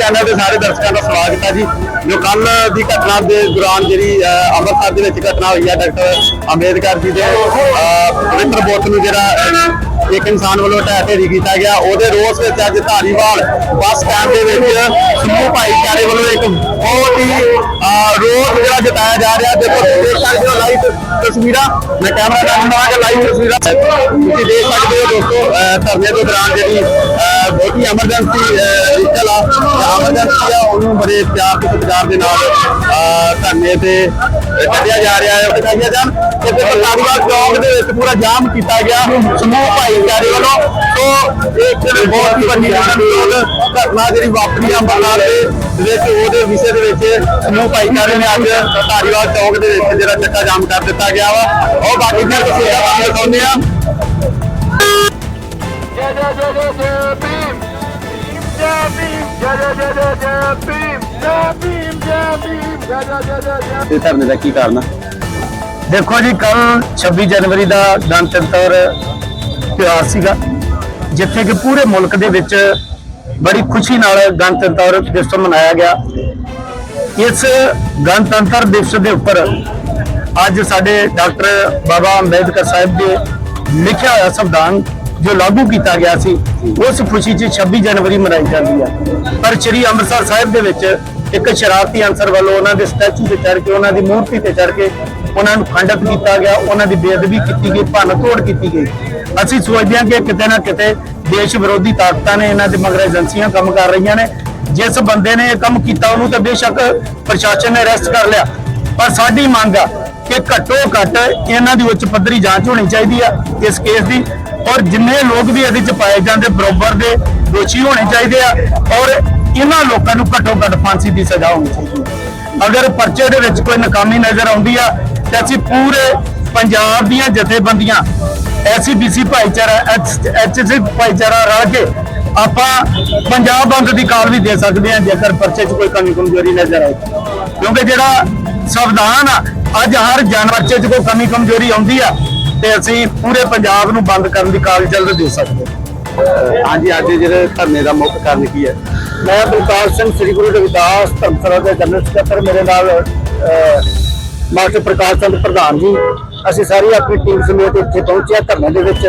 Channel ਦੇ ਸਾਰੇ ਦਰਸ਼ਕਾਂ ਦਾ ਸਵਾਗਤ ਹੈ ਜੀ। ਜੋ ਕੱਲ ਦੀ ਘਟਨਾ ਦੇ ਦੌਰਾਨ ਜਿਹੜੀ ਅੰਮ੍ਰਿਤਸਰ ਦੇ ਵਿੱਚ ਘਟਨਾ ਹੋਈ ਹੈ ਡਾਕਟਰ ਅੰਬੇਦਕਰ ਜੀ ਦੇ ਅਹ, ਪਵਿੱਤਰ ਬੁੱਤ ਨੂੰ ਜਿਹੜਾ ਇੱਕ ਇਨਸਾਨ ਵੱਲੋਂ ਢਹਿ ਢੇਰੀ ਕੀਤਾ ਗਿਆ। ਉਹਦੇ ਰੋਸ ਵਿੱਚ ਅੱਜ ਧਾਰੀਵਾਲ ਬੱਸ ਸਟੈਂਡ ਦੇ ਵਿੱਚ ਸਮੂਹ ਭਾਈਚਾਰੇ ਵੱਲੋਂ ਇੱਕ ਬਹੁਤ ਹੀ ਰੋਸ ਜਿਹੜਾ ਜਤਾਇਆ ਜਾ ਰਿਹਾ ਦੇਖੋ ਦੇਖ ਸਕਦੇ ਹੋ ਲਾਈਵ ਤਸਵੀਰਾਂ। ਮੈਂ ਕੈਮਰਾ ਕਰਨਾ ਕਿ ਲਾਈਵ ਤਸਵੀਰਾਂ ਤੁਸੀਂ ਦੇਖ ਸਕਦੇ ਹੋ ਦੋਸਤੋ ਧਰਨੇ ਦੇ ਦੌਰਾਨ ਜਿਹੜੀ ਅਹ, ਐਮਰਜੈਂਸੀ ਵਹੀਕਲ ਆ ਐਮਰਜੈਂਸੀ ਆ ਉਹਨੂੰ ਬੜੇ ਪਿਆਰ ਤੇ ਸਤਿਕਾਰ ਦੇ ਨਾਲ ਧਰਨੇ ਤੇ ਕੱਢਿਆ ਜਾ ਰਿਹਾ ਹੈ ਦਿਖਾਈਆਂ ਜਾਣ। ਤੇ ਫਿਰ ਧਾਰੀਵਾਲ ਚੌਕ ਦੇ ਵਿੱਚ ਪੂਰਾ ਜਾਮ ਕੀਤਾ ਗਿਆ ਸਮੂਹ ਭਾਈਚਾਰੇ ਵੱਲੋਂ। ਤੋਂ ਇੱਕ ਬਹੁਤ ਹੀ ਵੱਡੀ ਜਿਹੜਾ ਘਟਨਾ ਜਿਹੜੀ ਵਾਪਰੀ ਅੰਬਰਨਾਥ ਦੇ ਵਿੱਚ ਉਹਦੇ ਵਿਸ਼ੇ ਦੇ ਵਿੱਚ ਸਮੂਹ ਭਾਈਚਾਰੇ ਨੇ ਅੱਜ ਧਾਰੀਵਾਲ ਚੌਕ ਦੇ ਵਿੱਚ ਜਿਹੜਾ ਚੱਕਾ ਜਾਮ ਕਰ ਦਿੱਤਾ ਗਿਆ ਵਾ ਉਹ ਬਾਕੀ ਦੀਆਂ ਤਸਵੀਰਾਂ ਤੁਹਾਨੂੰ ਦਿਖਾਉਂਦੇ ਆ ਜੈ ਜੈ ਇਹ ਧਰਨੇ ਦਾ ਕੀ ਕਾਰਨ ਦੇਖੋ ਜੀ ਕੱਲ 26 ਜਨਵਰੀ ਦਾ ਗਣਤੰਤਰ ਤਿਉਹਾਰ ਸੀਗਾ ਜਿੱਥੇ ਕਿ ਪੂਰੇ ਮੁਲਕ ਦੇ ਵਿੱਚ ਬੜੀ ਖੁਸ਼ੀ ਨਾਲ ਗਣਤੰਤਰ ਦਿਵਸ ਮਨਾਇਆ ਗਿਆ ਇਸ ਗਣਤੰਤਰ ਦਿਵਸ ਦੇ ਉੱਪਰ ਅੱਜ ਸਾਡੇ ਡਾਕਟਰ ਬਾਬਾ ਅੰਬੇਦਕਰ ਸਾਹਿਬ ਦੇ ਲਿਖਿਆ ਹੋਇਆ ਸੰਵਿਧਾਨ ਜੋ ਲਾਗੂ ਕੀਤਾ ਗਿਆ ਸੀ, ਉਸ ਖੁਸ਼ੀ 'ਚ 26 ਜਨਵਰੀ ਮਨਾਈ ਜਾਂਦੀ ਹੈ ਪਰ ਸ੍ਰੀ ਅੰਮ੍ਰਿਤਸਰ ਸਾਹਿਬ ਦੇ ਵਿੱਚ ਇੱਕ ਸ਼ਰਾਰਤੀ ਅਨਸਰ ਵੱਲੋਂ ਉਹਨਾਂ ਦੇ ਸਟੈਚੂ ਤੇ ਚੜ੍ਹ ਕੇ, ਉਹਨਾਂ ਦੀ ਮੂਰਤੀ ਤੇ ਚੜ੍ਹ ਕੇ ਉਹਨਾਂ ਨੂੰ ਖੰਡਿਤ ਕੀਤਾ ਗਿਆ, ਉਹਨਾਂ ਦੀ ਬੇਅਦਬੀ ਕੀਤੀ ਗਈ ਭੰਨ ਤੋੜ ਕੀਤੀ ਗਈ। ਅਸੀਂ ਸੋਚਦੇ ਹਾਂ ਕਿ ਕਿਤੇ ਨਾ ਕਿਤੇ ਦੇਸ਼ ਵਿਰੋਧੀ ਤਾਕਤਾਂ ਨੇ ਇਹਨਾਂ ਦੇ ਮਗਰ ਏਜੰਸੀਆਂ ਕੰਮ ਕਰ ਰਹੀਆਂ ਨੇ ਜਿਸ ਬੰਦੇ ਨੇ ਇਹ ਕੰਮ ਕੀਤਾ, ਉਹਨੂੰ ਤਾਂ ਬੇਸ਼ੱਕ ਪ੍ਰਸ਼ਾਸਨ ਨੇ ਅਰੈਸਟ ਕਰ ਲਿਆ। ਪਰ ਸਾਡੀ ਮੰਗ ਆ ਕਿ ਘੱਟੋ ਘੱਟ ਇਹਨਾਂ ਦੀ ਉੱਚ ਪੱਧਰੀ ਜਾਂਚ ਹੋਣੀ ਚਾਹੀਦੀ ਆ ਇਸ ਕੇਸ ਦੀ। ਔਰ ਜਿੰਨੇ ਲੋਕ ਵੀ ਇਹਦੇ ਚ ਪਾਏ ਜਾਂਦੇ, ਬਰੋਬਰ ਦੇ ਦੋਸ਼ੀ ਹੋਣੇ ਚਾਹੀਦੇ ਆ। ਔਰ ਇਹਨਾਂ ਲੋਕਾਂ ਨੂੰ ਘੱਟੋ ਘੱਟ ਫਾਂਸੀ ਦੀ ਸਜ਼ਾ ਹੋਣੀ ਚਾਹੀਦੀ ਹੈ ਅਗਰ ਪਰਚੇ ਦੇ ਵਿੱਚ ਕੋਈ ਨਕਾਮੀ ਨਜ਼ਰ ਆਉਂਦੀ ਆ, ਤੇ ਅਸੀਂ ਪੂਰੇ ਪੰਜਾਬ ਦੀਆਂ ਜਥੇਬੰਦੀਆਂ ਐਸਸੀਬੀਸੀ ਭਾਈਚਾਰਾ ਐਚਸੀ ਭਾਈਚਾਰਾ ਰਲ ਕੇ ਆਪਾਂ ਪੰਜਾਬ ਬੰਦ ਦੀ ਕਾਲ ਵੀ ਦੇ ਸਕਦੇ ਹਾਂ, ਜੇਕਰ ਪਰਚੇ 'ਚ ਕੋਈ ਕਮੀ ਕਮਜ਼ੋਰੀ ਨਜ਼ਰ ਆਏ। ਕਿਉਂਕਿ ਜਿਹੜਾ ਸੰਵਿਧਾਨ ਆ, ਅੱਜ ਹਰ ਜਨ 'ਚ ਕੋਈ ਕਮੀ ਕਮਜ਼ੋਰੀ ਆਉਂਦੀ ਆ, ਤੇ ਅਸੀਂ ਪੂਰੇ ਪੰਜਾਬ ਨੂੰ ਬੰਦ ਕਰਨ ਦੀ ਕਾਲ ਜਲਦ ਦੇ ਸਕਦੇ ਹਾਂਜੀ, ਅੱਜ ਜਿਹੜੇ ਧਰਨੇ ਦਾ ਮੁੱਖ ਕਾਰਨ ਕੀ ਹੈ? ਮੈਂ ਬਲਕਾਰ ਸਿੰਘ, ਸ੍ਰੀ ਗੁਰੂ ਰਵਿਦਾਸ, ਧਰਮਸ਼ਾਲਾ ਦੇ ਜਨਰਲ ਸਕੱਤਰ, ਮੇਰੇ ਨਾਲ ਮਾਸਟਰ ਪ੍ਰਕਾਸ਼ ਚੰਦ ਪ੍ਰਧਾਨ ਜੀ। ਅਸੀਂ ਸਾਰੀ ਆਪਣੀ ਟੀਮ ਸਮੇਤ ਇੱਥੇ ਪਹੁੰਚੇ ਹਾਂ ਧਰਨੇ ਦੇ ਵਿੱਚ।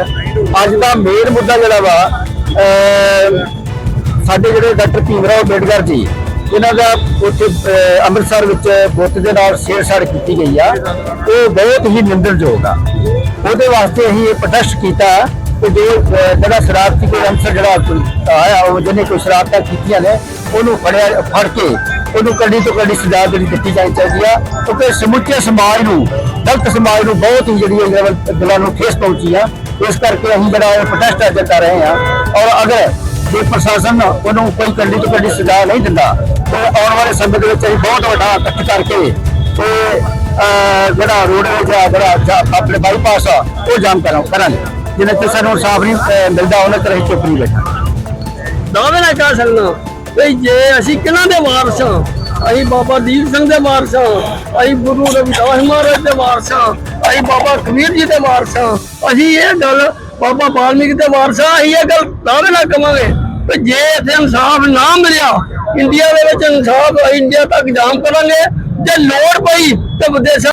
ਅੱਜ ਦਾ ਮੇਨ ਮੁੱਦਾ ਜਿਹੜਾ ਵਾ ਸਾਡੇ ਜਿਹੜੇ ਡਾਕਟਰ ਭੀਮਰਾਓ ਅੰਬੇਡਕਰ ਜੀ, ਇਹਨਾਂ ਦਾ ਉੱਥੇ ਅੰਮ੍ਰਿਤਸਰ ਵਿੱਚ ਬੁੱਤ ਦੇ ਨਾਲ ਛੇੜਛਾੜ ਕੀਤੀ ਗਈ ਆ। ਉਹ ਬਹੁਤ ਹੀ ਨਿੰਦਣਯੋਗ ਆ। ਉਹਦੇ ਵਾਸਤੇ ਅਸੀਂ ਇਹ ਪ੍ਰੋਟੈਸਟ ਕੀਤਾ ਕਿ ਜੋ ਜਿਹੜਾ ਸ਼ਰਾਰਤੀ ਕੋਈ ਅੰਸਰ ਜਿਹੜਾ ਆਇਆ, ਉਹ ਜਿਹਨੇ ਕੋਈ ਸ਼ਰਾਰਤਾਂ ਕੀਤੀਆਂ ਨੇ, ਉਹਨੂੰ ਫੜਿਆ, ਫੜ ਕੇ ਉਹਨੂੰ ਕੱਢੀ ਤੋਂ ਕੱਢੀ ਸਜ਼ਾ ਜਿਹੜੀ ਦਿੱਤੀ ਜਾਣੀ ਚਾਹੀਦੀ ਆ। ਕਿਉਂਕਿ ਸਮੁੱਚੇ ਸਮਾਜ ਨੂੰ, ਦਲਤ ਸਮਾਜ ਨੂੰ ਬਹੁਤ ਹੀ ਜਿਹੜੀ ਇਹਦੇ ਵੱਲ ਦਿਲਾਂ ਨੂੰ ਠੇਸ ਪਹੁੰਚੀ ਆ। ਇਸ ਕਰਕੇ ਅਸੀਂ ਜਿਹੜਾ ਇਹ ਪ੍ਰੋਟੈਸਟ ਅੱਜ ਕਰ ਰਹੇ ਆ ਔਰ ਅਗਰ ਜੇ ਪ੍ਰਸ਼ਾਸਨ ਉਹਨੂੰ ਕੋਈ ਕੱਢੀ ਤੋਂ ਕੱਢੀ ਸਜ਼ਾ ਨਹੀਂ ਦਿੰਦਾ, ਤੇ ਆਉਣ ਵਾਲੇ ਸਮੇਂ ਦੇ ਵਿੱਚ ਅਸੀਂ ਬਹੁਤ ਵੱਡਾ ਇਕੱਠ ਕਰਕੇ ਤੇ ਜਿਹੜਾ ਰੋਡਵੇਜ ਆ ਜਿਹੜਾ ਆਪਣੇ ਬਾਈਪਾਸ ਆ, ਉਹ ਜਾਮ ਕਰਾਂਗੇ। ਜਿੰਨੇ ਤੇ ਸਾਨੂੰ ਇਨਸਾਫ ਨਹੀਂ ਮਿਲਦਾ, ਉਹਨਾਂ ਤੇ ਅਸੀਂ ਚੁੱਪ ਨਹੀਂ ਬੈਠਾ ਦਾਅਵੇ ਨਾਲ ਕਹਿ ਸਕਦਾ। ਵੀ ਜੇ ਅਸੀਂ ਕਿਹਨਾਂ ਦੇ ਵਾਰਸ ਹਾਂ ਅਸੀਂ ਬਾਬਾ ਦੀਪ ਸਿੰਘ ਦੇ ਵਾਰਸ ਹਾਂ ਅਸੀਂ ਗੁਰੂ ਰਵਿਦਾਸ ਮਹਾਰਾਜ ਦੇ ਵਾਰਸ ਹਾਂ ਅਸੀਂ ਬਾਬਾ ਕਬੀਰ ਜੀ ਦੇ ਵਾਰਸ ਹਾਂ। ਅਸੀਂ ਇਹ ਗੱਲ ਬਾਬਾ ਬਾਲਮੀਕ ਦੇ ਵਾਰਸ ਹਾਂ ਅਸੀਂ ਇਹ ਗੱਲ ਦਾਅਵੇ ਨਾਲ ਕਵਾਂਗੇ ਵੀ ਜੇ ਇੱਥੇ ਇਨਸਾਫ ਨਾ ਮਿਲਿਆ, ਇੰਡੀਆ ਦੇ ਵਿੱਚ ਇਨਸਾਫ ਅਸੀਂ ਇੰਡੀਆ ਤੱਕ ਜਾਮ ਕਰਾਂਗੇ, ਜੇ ਲੋੜ ਪਈ ਤੇ ਵਿਦੇਸ਼ਾਂ